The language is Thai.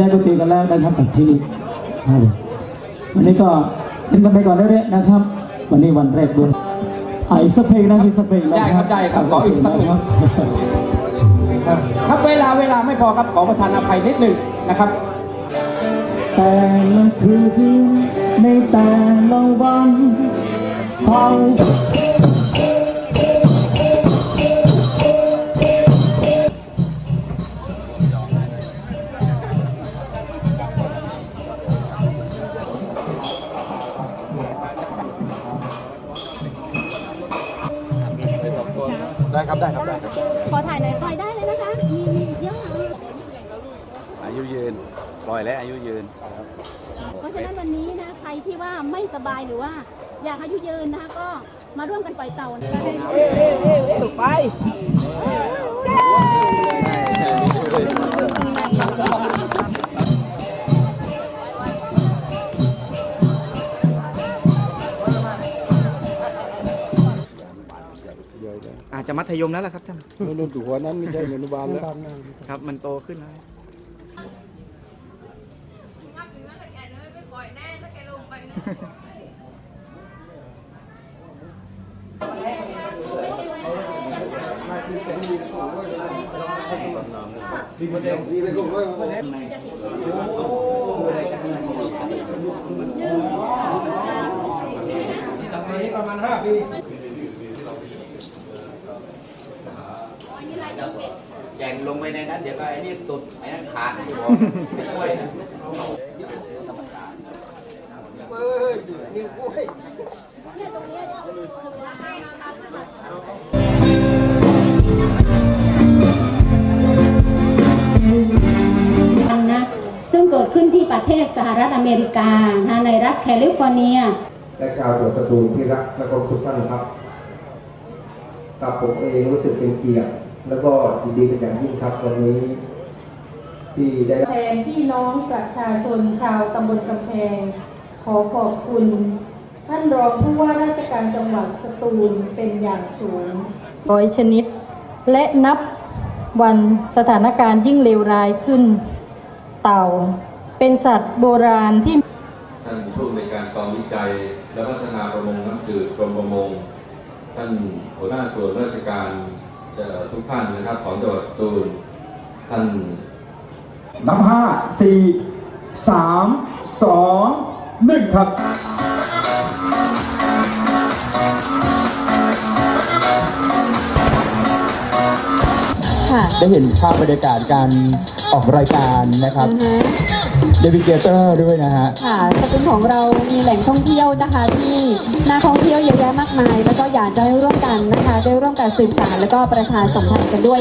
ให้เกิดปีที่แล้วก็เจอกันแล้วนะครับกับที่ครับผมวันนี้ก็เล่นกันไปก่อนเรื่อยๆนะครับ วันนี้วันแรกด้วยอะอีกสักเพลงนะอีกสักเพลงนะได้ครับได้ครับขออีกสักเพลงครับครับเวลาเวลาไม่พอครับขอประทานอภัยนิดหนึ่งนะครับ แต่ละคืนในแต่ละวันเฝ้า ได้ครับได้ครับได้ครับขอถ่ายหน่อยถ่ายได้เลยนะคะ มีมีอีกเยอะค่ะอายุยืนปล่อยและอายุยืนเพราะฉะนั้นวันนี้นะใครที่ว่าไม่สบายหรือว่า อยากอายุยืนนะคะก็มาร่วมกันปล่อยเต่านะคะไปอาจจะมัธยมแล้วล่ะครับท่านรุ่นหัวนั้นไม่ใช่อนุบาลแล้วครับ มันโตขึ้นแล้วประมาณห้าปี แล้วก็แยงลงไปในนั้นเดี๋ยวก็ไอ้นี่ตุดไอ้นั่นขาดไม่ช่วยนะนะซึ่งเกิดขึ้นที่ประเทศสหรัฐอเมริกาในรัฐแคลิฟอร์เนีย และชาวจังหวัดสตูลที่รักและก็ทุกท่านครับกับผมเองรู้สึกเป็นเกียรติ แล้วก็ยินดีเป็นอย่างยิ่งครับวันนี้ ที่ได้แทนพี่น้องประชาชนชาวตำบลกำแพง ขอขอบคุณ ท่านรองผู้ว่าราชการจังหวัดสตูลเป็นอย่างสูงร้อยชนิด และนับวันสถานการณ์ยิ่งเลวร้ายขึ้น เต่า เป็นสัตว์โบราณที่ท่านผู้ในวยการกองวิจัย และพัฒนาประมงน้ำจืดกรมประมง ท่านหัวหน้าส่วนราชการเอ่อ ทุกท่านนะครับของจังหวัดสตูลท่านน้ำห้าสี่สามสองหนึ่งครับ ได้เห็นภาพบรรยากาศการออกรายการนะครับเดวิเกเตอร์ด้วยนะฮะ ค่ะสตูลของเรามีแหล่งท่องเที่ยวนะคะ ที่น่าท่องเที่ยวเยอะแยะมากมาย แล้วก็อยากจะให้ร่วมกันนะคะ ได้ร่วมกันสืบสานแล้วก็ประชาสัมพันธ์กันด้วย